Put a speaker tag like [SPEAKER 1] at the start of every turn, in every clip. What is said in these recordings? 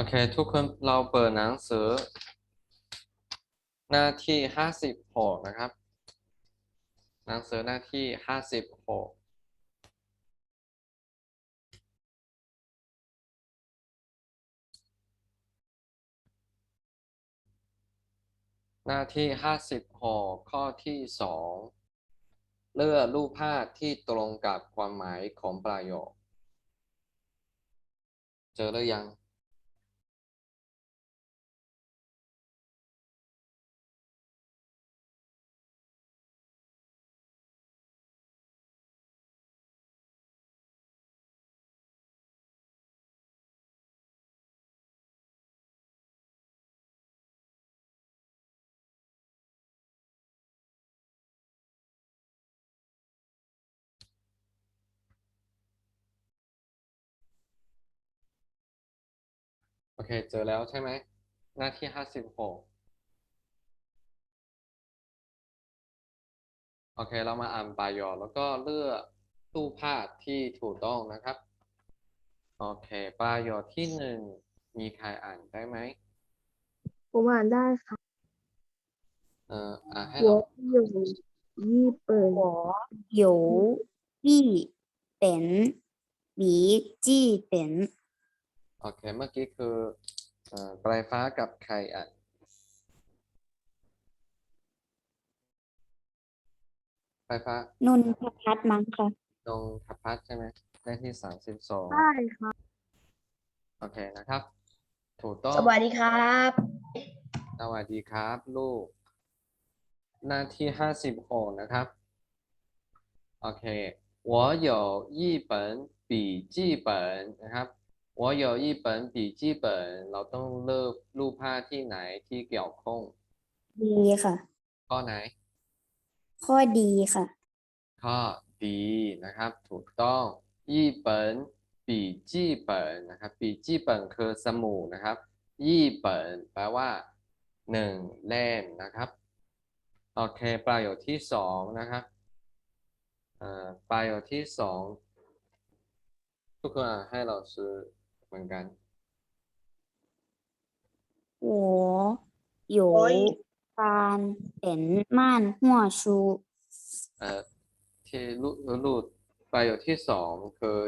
[SPEAKER 1] โอเค ทุกคนเราเปิดหนังสือ หน้าที่ห้าสิบหกนะครับ หนังสือหน้าที่ห้าสิบหกหน้าที่ห้าสิบหกข้อที่สองเลือกรูปภาพที่ตรงกับความหมายของประโยค เจอหรือยัง เค เจอแล้วใช่ไหม หน้าที่ห้าสิบหกโอเค เรามาอ่านประโยคแล้วก็เลือกรูปภาพที่ถูกต้องนะครับ โอเค ประโยคที่หนึ่งมีใครอ่านได้ไหม
[SPEAKER 2] ผมอ่านได้ค่ะ
[SPEAKER 1] เอ่ออ่านให้
[SPEAKER 2] หัว
[SPEAKER 1] เรา
[SPEAKER 2] อยู่ญี่ปุ่น
[SPEAKER 3] 我有一本笔记本，
[SPEAKER 1] โอเค เมื่อกี้คือเอ่อ ปลายฟ้ากับใครอะปลายฟ้าน
[SPEAKER 3] นทพัฒมั้งค่ะ
[SPEAKER 1] นงทพัฒใช่ไหมได้ที่สามสิบสอง
[SPEAKER 2] ใช่ค่ะ
[SPEAKER 1] โอเคนะครับ ถูกต้อง
[SPEAKER 2] สวัสดีครับ
[SPEAKER 1] สวัสดีครับ ลูก หน้าที่ห้าสิบหกนะครับ โอเค我有一本笔记本นะครับ 我有一本笔记本เราต้องเลือกรูปภาพที่ไหนที่เกี่ยวข้อง
[SPEAKER 3] ดีค่ะ
[SPEAKER 1] ข้อไหน
[SPEAKER 3] ข้อดีค่ะ
[SPEAKER 1] ข้อดีนะครับ ถูกต้อง一本笔记本นะครับ笔记本คือสมุดนะครับ一本แปลว่าหนึ่งเล่มนะครับ โอเคประโยคที่สองนะครับเอ่อประโยคที่สองทุกคนอ่านให้เราซื้อ เหมือนกัน
[SPEAKER 3] 我有การเป็นม่านหัวชู
[SPEAKER 1] เอ่อที่รูดรูดประโยคที่สองคือ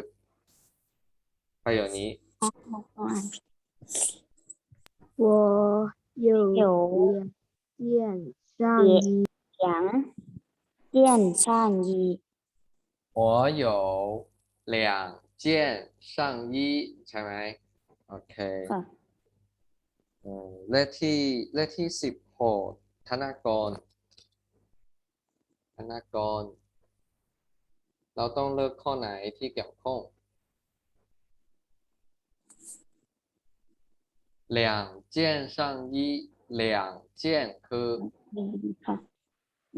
[SPEAKER 1] ประโยคนี้
[SPEAKER 3] อ๋ออ่าน
[SPEAKER 2] 我有
[SPEAKER 3] 有
[SPEAKER 2] 两件上衣，
[SPEAKER 3] หยัง เจียนช่างยี
[SPEAKER 1] 我有两件上衣ใช่ไหมโอเค
[SPEAKER 3] ค่ะ
[SPEAKER 1] เอ่อเลขที่เลขที่สิบหกธนากร ธนากร เราต้องเลือกข้อไหนที่เกี่ยวข้อง两件上衣两件คือ
[SPEAKER 3] ดีค่ะ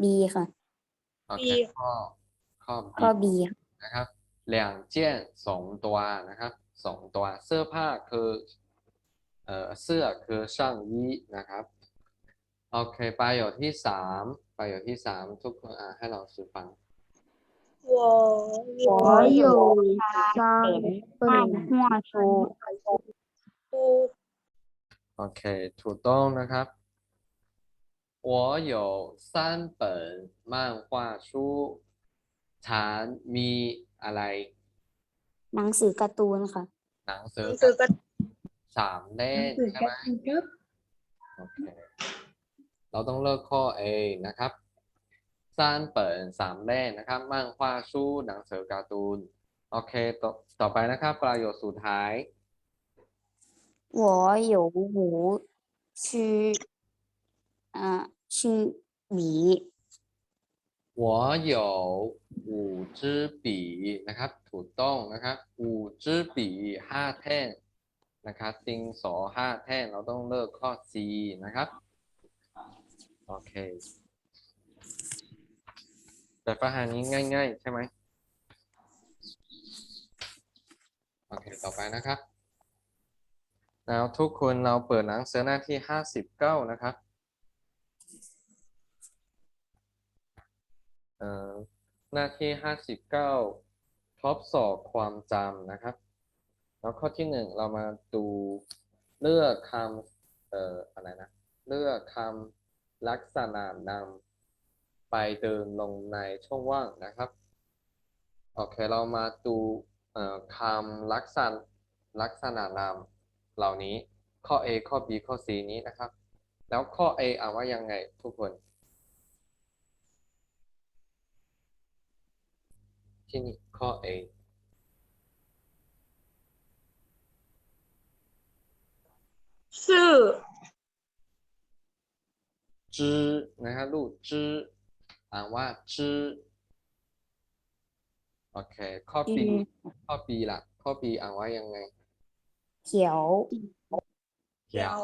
[SPEAKER 3] ดีค่ะ
[SPEAKER 1] โอเคข้อข้อ
[SPEAKER 3] ข้อ
[SPEAKER 1] B
[SPEAKER 3] บี
[SPEAKER 1] นะครับ 两件สองตัวนะครับสองตัวเสื้อผ้าคือเอ่อเสื้อคือช่างยีนะครับโอเคประโยคที่สามประโยคที่สามทุกคนอ่านให้เราสื่อฟัง
[SPEAKER 2] 我
[SPEAKER 3] 我
[SPEAKER 2] 有
[SPEAKER 3] 有
[SPEAKER 2] 三
[SPEAKER 3] ม่าน
[SPEAKER 2] 本
[SPEAKER 3] หัวชู
[SPEAKER 2] 书，
[SPEAKER 1] โอเค ถูกต้องนะครับ我有三本漫画书ฉันมี อะไร
[SPEAKER 3] หนังสือการ์ตูนค่ะ
[SPEAKER 1] หนังสือ
[SPEAKER 2] คือก็
[SPEAKER 1] สามเล่มใช่ไหมโอเค เราต้องเลือกข้อ A นะครับสามเปิดสามเล่มนะครับ漫画书หนังสือการ์ตูน โอเค ต่อต่อไปนะครับ ประโยคสุดท้าย
[SPEAKER 3] 我有五支อ่า
[SPEAKER 1] 我有วห้อปีนะครับ ถูกต้องนะครับหูจื้าแท่งนะครับติงสอห้าแท่งเราต้องเลือกข้อ C นะครับ โอเค แต่ประหารนี้ง่าย ๆ ใช่ไหมโอเค ต่อไปนะครับ แล้วทุกคนเราเปิดหนังเสือหน้าที่ห้าสิบเก้านะครับ หน้าที่ห้าสิบเก้าทดสอบความจำนะครับ แล้วข้อที่หนึ่งเรามาดูเลือกคำเอ่ออะไรนะ เลือกคำลักษณะนำไปเดินลงในช่องว่างนะครับ โอเค เรามาดูคำลักษณะลักษณะนามเหล่านี้ข้อ A ข้อ B ข้อ C นี้นะครับ แล้วข้อ A อ่านว่ายังไงทุกคน ที่นี่ข้อ A
[SPEAKER 2] 是
[SPEAKER 1] จื้อนะครับลูกจื้ออ่านว่าจื้อโอเค ข้อ B ข้อ B ล่ะ ข้อ B อ่านว่ายังไง
[SPEAKER 3] เขียว
[SPEAKER 1] เถียว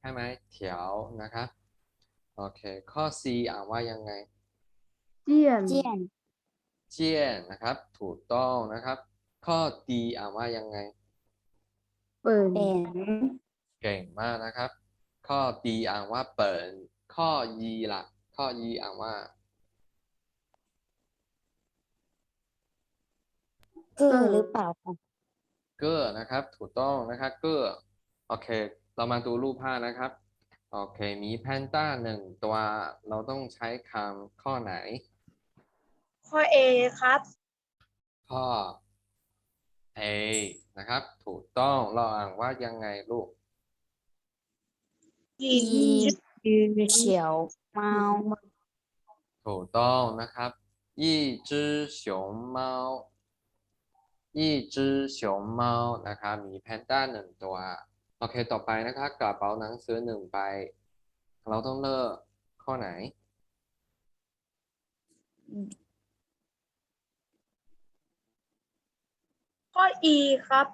[SPEAKER 1] ใช่ไหมเถียวนะครับโอเค ข้อ C อ่านว่ายังไง
[SPEAKER 2] 见
[SPEAKER 3] เจียน
[SPEAKER 1] เจี้ยนนะครับ ถูกต้องนะครับ ข้อ D อ่านว่ายังไง
[SPEAKER 2] 本
[SPEAKER 3] เป็น
[SPEAKER 1] เก่งมากนะครับ ข้อ D อ่านว่าเปิดข้อ E ล่ะ ข้อ E อ่านว่า
[SPEAKER 3] เกอร์หรือเปล่าคะ
[SPEAKER 1] เกอร์นะครับ ถูกต้องนะครับ เกอร์โอเค เรามาดูรูปภาพนะครับ โอเค มีแพนด้าหนึ่งตัว เราต้องใช้คำข้อไหน
[SPEAKER 2] ข้อ A ครับ
[SPEAKER 1] ข้อ A นะครับ ถูกต้องเราอ่านว่ายังไงลูก
[SPEAKER 2] กิ
[SPEAKER 3] นยืนเฉียวมา
[SPEAKER 1] ถูกต้องนะครับยี่จื้อเฉียวเมายี่จื้อเฉีนะครับ มีแพนด้าหนึ่งตัว โอเค ต่อไปนะครับกระเป๋าหนังสือหนึ่งใบ เราต้องเลือกข้อไหน
[SPEAKER 2] ข้อ e ครับ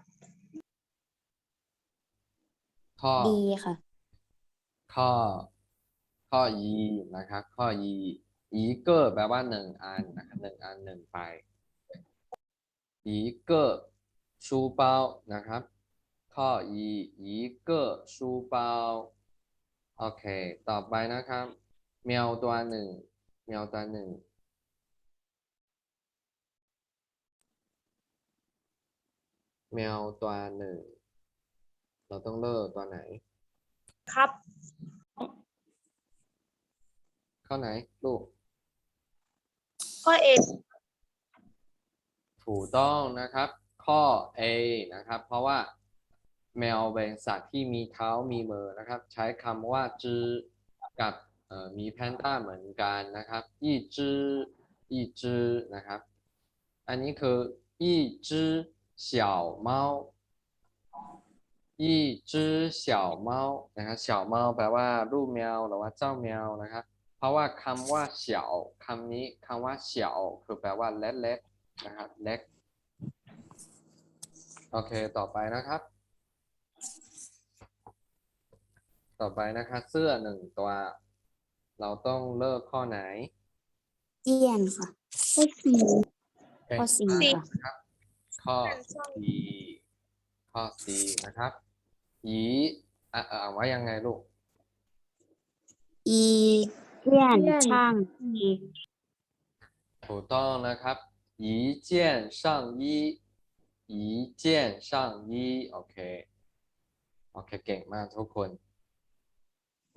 [SPEAKER 1] ข้อ
[SPEAKER 3] ดีค่ะ
[SPEAKER 1] ข้อ ข้อ e นะครับ ข้อ e e เกอแปลว่าหนึ่งอันนะครับหนึ่งอันหนึ่งไป อีเกอร์ชูเปานะครับ ข้อ e อีเกอร์ชูเปาโอเค ต่อไปนะครับแมวตัวหนึ่งแมวตัวหนึ่ง แมวตัวหนึ่ง เราต้องเลิกตัวไหน
[SPEAKER 2] ครับ
[SPEAKER 1] ข้อไหน ลูก
[SPEAKER 2] ข้อ A
[SPEAKER 1] ถูกต้องนะครับ ข้อ A นะครับ เพราะว่าแมวเป็นสัตว์ที่มีเท้ามีมือนะครับ ใช้คำว่าจื้อกับเอ่อมีแพนด้าเหมือนกันนะครับอีจื้ออีจื้อนะครับ อันนี้คืออีจื้อ 小猫อีจื้อ小猫นะครับ小猫แปลว่าลูกแมวหรือว่าเจ้าแมวนะครับ เพราะว่าคำว่าเฉาคำนี้คำว่าเฉาคือแปลว่าเล็กๆนะครับ เล็ก โอเค ต่อไปนะครับ ต่อไปนะคะ เสื้อหนึ่งตัว เราต้องเลิกข้อไหน
[SPEAKER 3] เจียนค่ะ
[SPEAKER 2] ข้อ C
[SPEAKER 1] เก่ง
[SPEAKER 3] ข้อ C
[SPEAKER 1] มาก
[SPEAKER 3] ค่ะ
[SPEAKER 1] นะครับ ข้อ C ข้อ C นะครับยีอะาว่ายังไงลูก
[SPEAKER 3] อีเลี่ยนช่างอี
[SPEAKER 1] ถูกต้องนะครับยีเจียนช่างยียีเจียนช่างยีโอเค โอเค เก่งมากทุกคน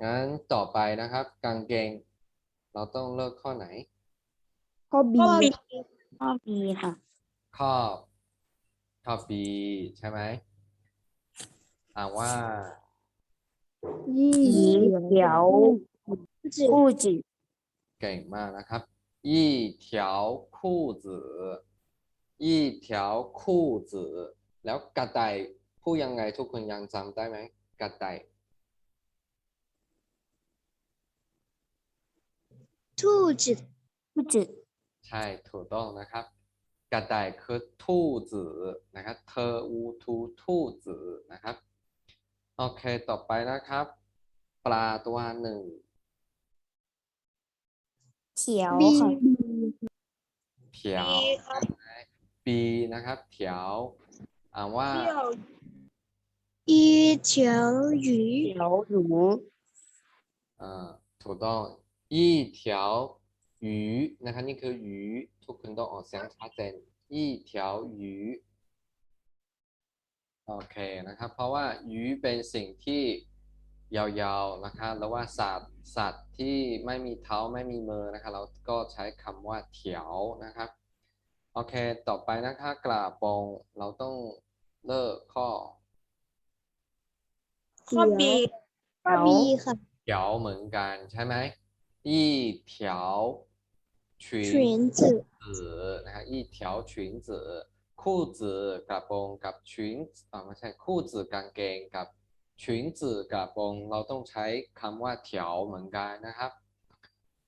[SPEAKER 1] งั้นต่อไปนะครับ กางเกง เราต้องเลือกข้อไหน
[SPEAKER 2] ข้อ b
[SPEAKER 3] ข้อ b ค่ะ
[SPEAKER 1] ข้อ ข้อ B ใช่ไหมอ่านว่า
[SPEAKER 2] 一
[SPEAKER 3] อีเขียวคู่จิ
[SPEAKER 1] เก่งมากนะครับ一条裤子一条裤子แล้วกระต่ายพูดยังไงทุกคนยังจำได้ไหมกระต่าย
[SPEAKER 2] 兔子
[SPEAKER 3] คู่จิ
[SPEAKER 1] ใช่ถูกต้องนะครับ กระต่ายคือทู่จือนะครับเธออูทูทู่จือนะครับโอเคต่อไปนะครับ ปลาตัวหนึ่ง
[SPEAKER 3] เขียวค่ะ
[SPEAKER 1] เขียวปีนะครับเขียวอ่านว่าอี
[SPEAKER 2] เขียวหยู
[SPEAKER 3] เขียว
[SPEAKER 1] ยูอ่าถูกต้อง一条鱼นะครับนี่คือ鱼ทุกคนต้องออกเสียงชัดเจน一条鱼 โอเคนะครับ เพราะว่าหยูเป็นสิ่งที่ยาวๆนะครับแล้วว่าสัตว์สัตว์ที่ไม่มีเท้าไม่มีมือนะครับ เราก็ใช้คำว่าเถียวนะครับ โอเค ต่อไปนะคะกระปองเราต้องเลิกข้อ
[SPEAKER 2] ข้อบีข้อบีค่ะ
[SPEAKER 1] เถียวเหมือนกันใช่ไหมยี่เถียว 裙
[SPEAKER 2] 裙子
[SPEAKER 1] 子นะฮะอีเถียว裙子คู่子กระโปรงกับ裙อ่าไม่ใช่คู่子กางเกงกับ裙子กระโปรงเราต้องใช้คำว่าเถียวเหมือนกันนะครับ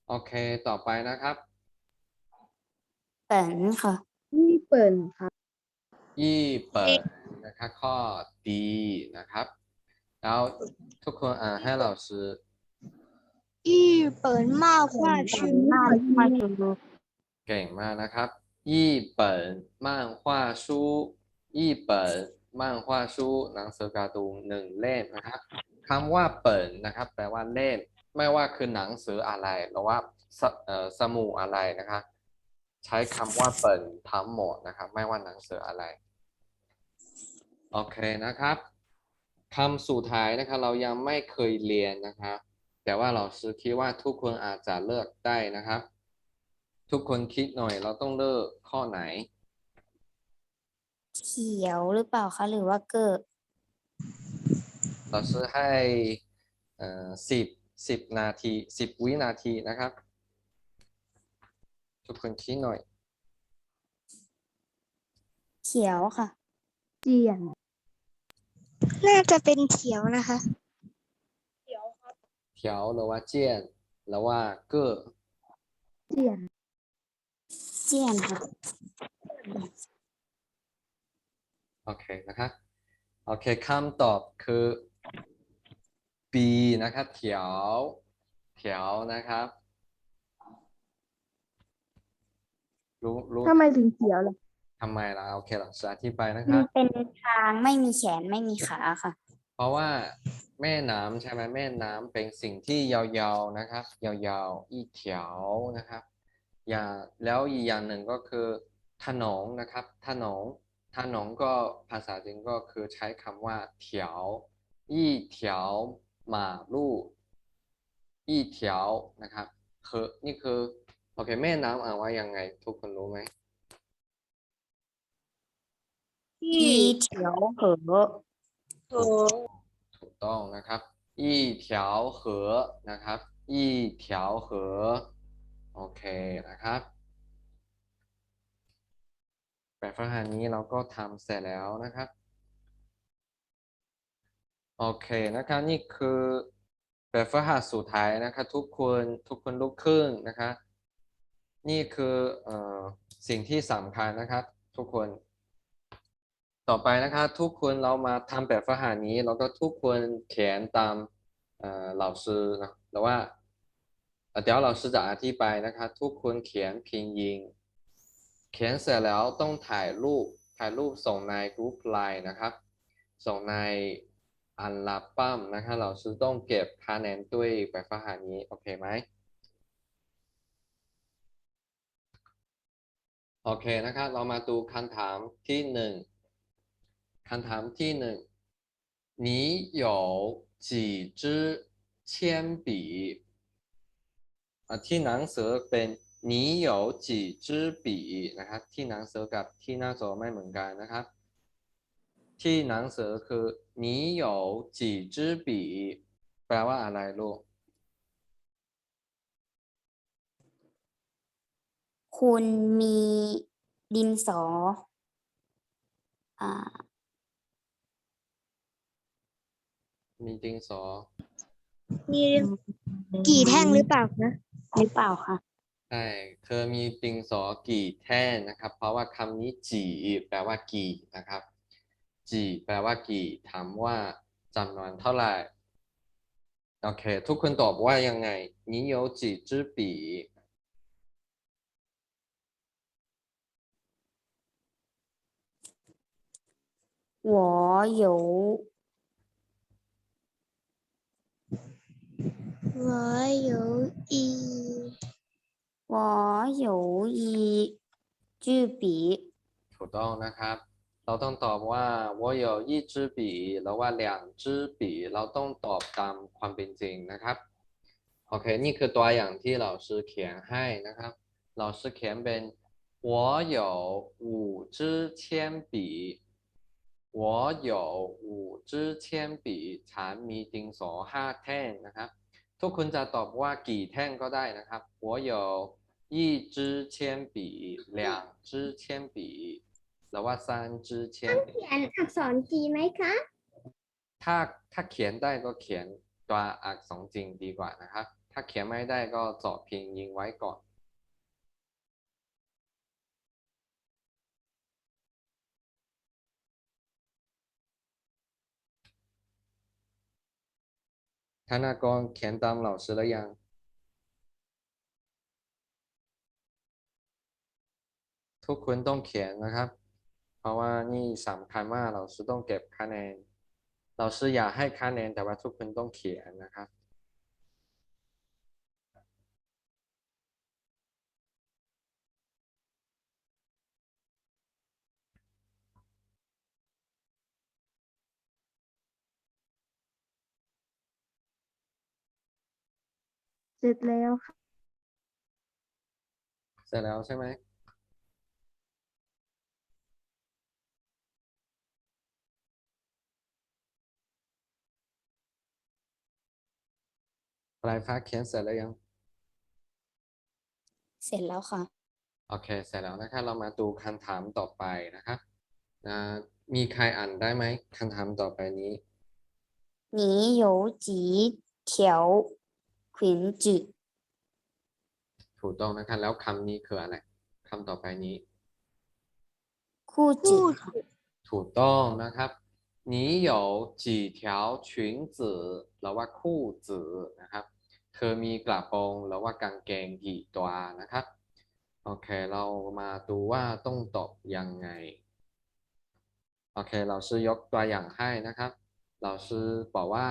[SPEAKER 1] โอเค ต่อไปนะครับ
[SPEAKER 3] เปิ่นค่ะ
[SPEAKER 2] ญี่ปุ่นค่ะ
[SPEAKER 1] ยี่เปิดนะครับข้อดีนะครับ แล้วทุกคนอ่านให้เราซื้อ
[SPEAKER 2] 日本漫画书
[SPEAKER 3] มากมาดู
[SPEAKER 1] เก่งมากนะครับยี่เปิด漫画书ยี่เปิด漫画书หนังสือการ์ตูนหนึ่งเล่มนะครับคำว่าเปิดนะครับ แปลว่าเล่ม ไม่ว่าคือหนังสืออะไรหรือว่าสเอ่อสมุดอะไรนะครับ ใช้คำว่าเปิดทั้งหมดนะครับ ไม่ว่าหนังสืออะไร โอเคนะครับคำสุดท้ายนะครับ เรายังไม่เคยเรียนนะครับ แต่ว่าเราซื้อคิดว่าทุกคนอาจจะเลือกได้นะครับ ทุกคนคิดหน่อยเราต้องเลือกข้อไหน
[SPEAKER 3] เขียวหรือเปล่าคะหรือว่าเกิด
[SPEAKER 1] เราซื้อให้เอ่อสิบสิบนาทีสิบวินาทีนะครับ ทุกคนคิดหน่อย
[SPEAKER 3] เขียวค่ะ
[SPEAKER 2] เจียนน่าจะเป็นเขียวนะคะ
[SPEAKER 1] เถียวหรือว่าเจียนหรือว่าเก้อ
[SPEAKER 2] เจียน
[SPEAKER 3] เจียนค่ะ
[SPEAKER 1] โอเคนะครับโอเคคำตอบคือ B นะครับเถียวเถียวนะครับรู้รู้
[SPEAKER 2] ทำไมถึงเขียวล่ะ
[SPEAKER 1] ทำไมล่ะโอเคเราจะอธิบายนะค
[SPEAKER 3] มั
[SPEAKER 1] รั
[SPEAKER 3] น
[SPEAKER 1] บ
[SPEAKER 3] เป็นทางไม่มีแขนไม่มีขาค่ะ
[SPEAKER 1] เพราะว่า แม่น้ำใช่ไหมแม่น้ำเป็นสิ่งที่ยาวๆนะครับ ยาวๆอีเถียวนะครับอย่างแล้วอีกอย่างหนึ่งก็คือถนนนะครับถนนถนนก็ภาษาจีนก็คือใช้คำว่าเถียวอีเถียวหมาลู่อีเถียวนะครับคือนี่คือโอเคแม่น้ำอ่านว่ายังไง ทุกคนรู้ไหม
[SPEAKER 3] อีเถียวเหอ
[SPEAKER 2] โอ้
[SPEAKER 1] ถูก ต้องนะครับอีเถียวเหอนะครับอีเถียวเหอโอเคนะครับแบบฝึกหัดนี้เราก็ทำเสร็จแล้วนะครับ โอเคนะครับนี่คือแบบฝึกหัดสุดท้ายนะครับทุกคนทุกคนลุกขึ้นนะครับนี่คือเอ่อสิ่งที่สำคัญนะครับ ทุกคน ต่อไปนะครับทุกคนเรามาทำแบบฝึกหัดนี้แล้วก็ทุกคนเขียนตามเอ่อเราซื้อนะแต่ว่าเดี๋ยวเราจะอธิบายนะครับทุกคนเขียนพิมพ์ยิง เขียนเสร็จแล้วต้องถ่ายรูปถ่ายรูปส่งในกรุ๊ปไลน์นะครับ ส่งในอันลบั้มนะครับเราซื้อต้องเก็บคะแนนด้วยแบบฝึกหัดนี้โอเคไหมโอเคนะครับ เรามาดูคำถามที่หนึ่ง คำถามที่หนึ่ง你有几支铅笔อ่ะที่หนังสือเป็น你有几支笔นะครับ ที่หนังสือกับที่หน้าจอไม่เหมือนกันนะครับ ที่หนังสือคือ你有几支笔แปลว่าอะไรลูก
[SPEAKER 3] คุณมีดินสอ อ่
[SPEAKER 1] มีดินสอ
[SPEAKER 2] มีกี่แท่งหรือเปล่านะ
[SPEAKER 3] หรือเปล่าคะ
[SPEAKER 1] ใช่เธอมีดินสอกี่แท่งนะครับ เพราะว่าคำนี้จีแปลว่ากี่นะครับ จีแปลว่ากี่ ถามว่าจำนวนเท่าไหร่ โอเค ทุกคนตอบว่ายังไง你有几支笔
[SPEAKER 3] 我有
[SPEAKER 2] 我有一
[SPEAKER 3] 我有一支笔
[SPEAKER 1] ถูกต้องนะครับ เราต้องตอบว่า我有一支笔หรือว่า两支笔เราต้องตอบตามความเป็นจริงนะครับ โอเค นี่คือตัวอย่างที่เรา师เขียนให้นะครับ เรา师เขียนเป็น我有五支铅笔我有五支铅笔ฉันมีดินสอห้าแท่งนะครับ ทุกคนจะตอบว่ากี่แท่งก็ได้นะครับ我有一支铅笔两支铅笔หรือว่า三支铅笔
[SPEAKER 2] เขียนอักษรจีนไหมคะ
[SPEAKER 1] ถ้าถ้าเขียนได้ก็เขียนตัวอักษรจริงดีกว่านะครับ ถ้าเขียนไม่ได้ก็เจาะพิมพ์ยิงไว้ก่อน ธนากรเขียนตามเหล่าซื้อแล้วยัง ทุกคนต้องเขียนนะครับ เพราะว่านี่สำคัญมากเราซื้อต้องเก็บคะแนน เราซื้ออยากให้คะแนนแต่ว่าทุกคนต้องเขียนนะครับ
[SPEAKER 2] เสร็จแล้วค่ะ
[SPEAKER 1] เสร็จแล้วใช่ไหม ปลายฟ้าเขียนเสร็จแล้วยัง
[SPEAKER 3] เสร็จแล้วค่ะ
[SPEAKER 1] โอเค เสร็จแล้วนะครับ เรามาดูคำถามต่อไปนะครับนะมีใครอ่านได้ไหมคำถามต่อไปนี้
[SPEAKER 3] 你有几条 裙子
[SPEAKER 1] ถูกต้องนะครับ แล้วคำนี้คืออะไรคำต่อไปนี้
[SPEAKER 3] คู่子ค่ะ
[SPEAKER 1] ถูกต้องนะครับ你有几条裙子หรือว่าคู่子นะครับ เธอมีกระโปรงหรือว่ากางเกงกี่ตัวนะครับ โอเค เรามาดูว่าต้องตอบยังไง โอเค เราซื้อยกตัวอย่างให้นะครับ เราซื้อบอกว่า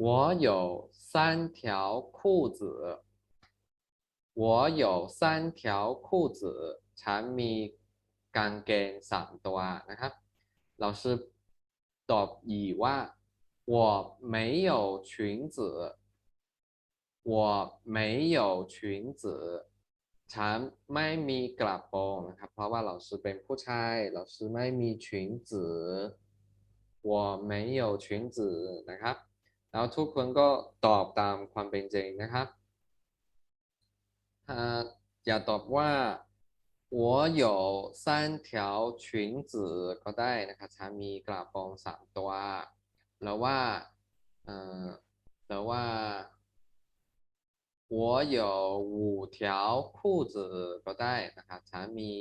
[SPEAKER 1] 我有三条裤子我有三条裤子ฉันมีกางเกงสามตัวนะครับ เราซื้อตอบอีกว่า我没有裙子我没有裙子ฉันไม่มีกระโปรงนะครับ เพราะว่าเราซื้อเป็นผู้ชายเราซื้อไม่มี裙子我没有裙子นะครับ แล้วทุกคนก็ตอบตามความเป็นจริงนะครับถ้าอย่าตอบว่า我有三条裙子ก็ได้นะครับฉันมีกระโปรงสามตัวหรือว่าเอ่อหรือว่า我有五条裤子ก็ได้นะครับฉันมี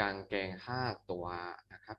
[SPEAKER 1] กางเกงห้าตัวนะครับ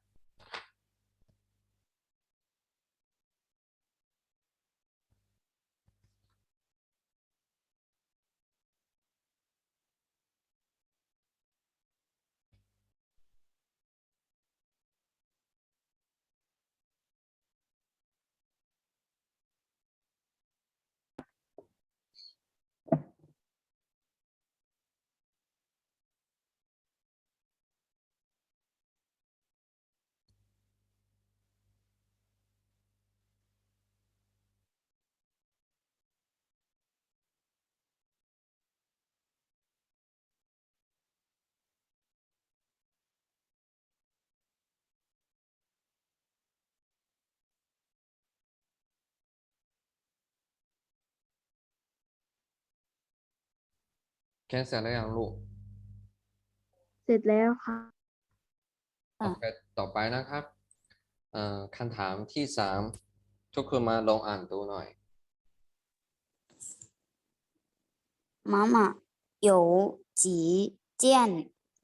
[SPEAKER 1] แค่เสร็จแล้วยังลูก
[SPEAKER 2] เสร็จแล้วค่ะ
[SPEAKER 3] อ่ะ
[SPEAKER 1] โอเคต่อไปนะครับเอ่อคำถามที่สามทุกคนมาลองอ่านดูหน่อย
[SPEAKER 3] 妈妈有几件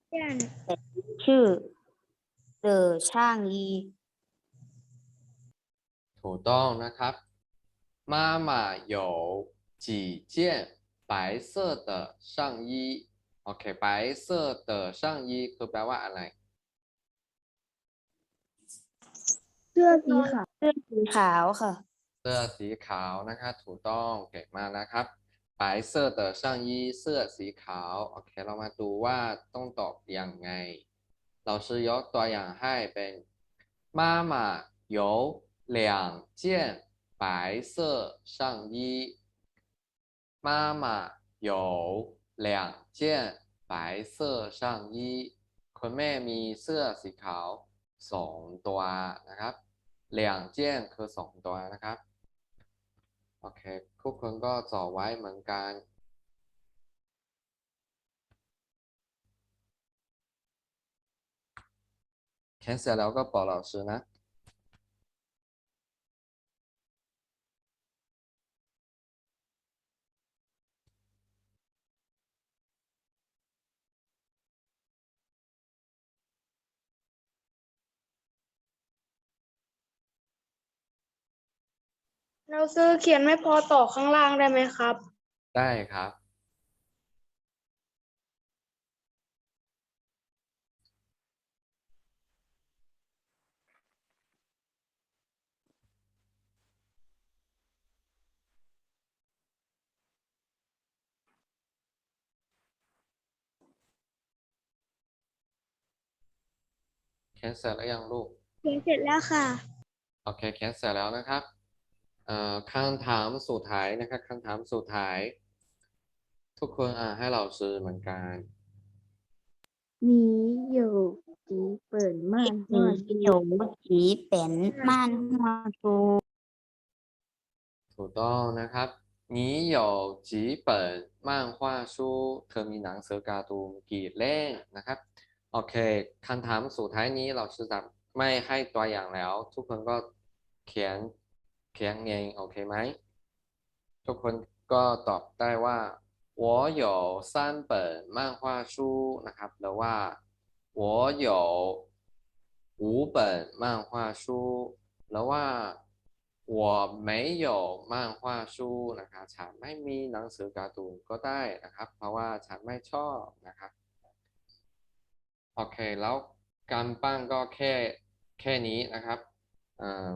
[SPEAKER 2] เพื่อน
[SPEAKER 3] 是的上衣
[SPEAKER 1] ถูกต้องนะครับ妈妈有几件 白色的上衣โอเค白色的上衣คือแปลว่าอะไร
[SPEAKER 2] เสื้อสีขาว
[SPEAKER 3] เสื้อสีขาวค่ะ
[SPEAKER 1] เสื้อสีขาวนะครับถูกต้องเก่งมากนะครับ白色的上衣เสื้อสีขาวโอเคเรามาดูว่าต้องตอบยังไง เรา师ยกตัวอย่างให้เป็น妈妈有两件白色上衣 妈妈有两件白色上衣คุณแม่มีเสื้อสีขาวสองตัวนะครับ两件คือสองตัวนะครับ โอเคทุกคนก็จ่อไว้เหมือนกัน เขียนเสร็จแล้วก็บอก老师นะ
[SPEAKER 2] เราซื้อเขียนไม่พอต่อข้างล่างได้ไหมครับ
[SPEAKER 1] ได้ครับเขียนเสร็จแล้วยังลูก
[SPEAKER 2] เขียนเสร็จแล้วค่ะ
[SPEAKER 1] โอเคเขียนเสร็จแล้วนะครับเอ่อ คำถามสุดท้ายนะครับคำถามสุดท้าย ทุกคนอ่านให้เราซื้อเหมือนกัน
[SPEAKER 3] 你有几本漫画书？有几本漫画书？
[SPEAKER 1] ถูกต้องนะครับ你有几本漫画书เธอมีหนังสือการ์ตูนกี่เล่มนะครับ โอเคคำถามสุดท้ายนี้เราจะไม่ให้ตัวอย่างแล้ว ทุกคนก็เขียน เขียนเองโอเคไหม ทุกคนก็ตอบได้ว่า我有三本漫画书นะครับหรือว่า我有五本漫画书หรือว่า我没有漫画书นะครับฉันไม่มีหนังสือการ์ตูนก็ได้นะครับ เพราะว่าฉันไม่ชอบนะครับ โอเค แล้วการบ้านก็แค่แค่นี้นะครับเอ่อ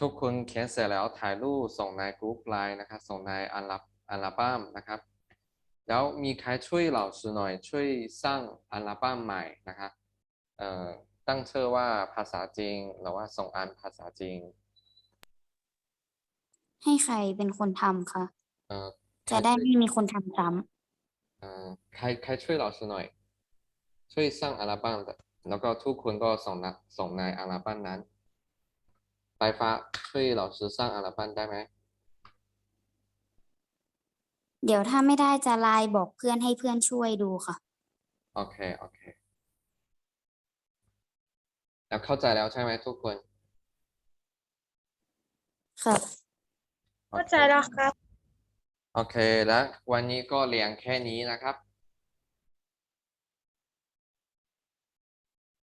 [SPEAKER 1] ทุกคนเขียนเสร็จแล้วถ่ายรูปส่งในกรุ๊ปไลน์นะครับ ส่งในอัลลับอัลบั้มนะครับ แล้วมีใครช่วยเราซื้อหน่อยช่วยสร้างอัลบั้มใหม่นะครับเอ่อตั้งชื่อว่าภาษาจริงหรือว่าส่งอ่านภาษาจริง
[SPEAKER 3] ให้ใครเป็นคนทำคะ
[SPEAKER 1] เอ่อใคร
[SPEAKER 3] จะได้
[SPEAKER 1] ช่วย
[SPEAKER 3] ไม่มีคนทำซ้
[SPEAKER 1] เอ่อใครใครช่วยเราซื้อหน่อย ช่วยสร้างอัลบั้มแล้วก็ทุกคนก็ส่งนะส่งในอัลบั้มนั้น ไฟฟ้าช่วยเราซื้อสร้างอัลบั้มได้ไหมำ
[SPEAKER 3] เดี๋ยวถ้าไม่ได้จะไลน์บอกเพื่อนให้เพื่อนช่วยดูค่ะ
[SPEAKER 1] โอเค โอเค แล้วเข้าใจแล้วใช่ไหมทุกคน
[SPEAKER 3] ค่ะ
[SPEAKER 1] โอ
[SPEAKER 2] เข้า
[SPEAKER 1] เค
[SPEAKER 2] ใจแล้วครับ
[SPEAKER 1] โอเค แล้ววันนี้ก็เรียนแค่นี้นะครับ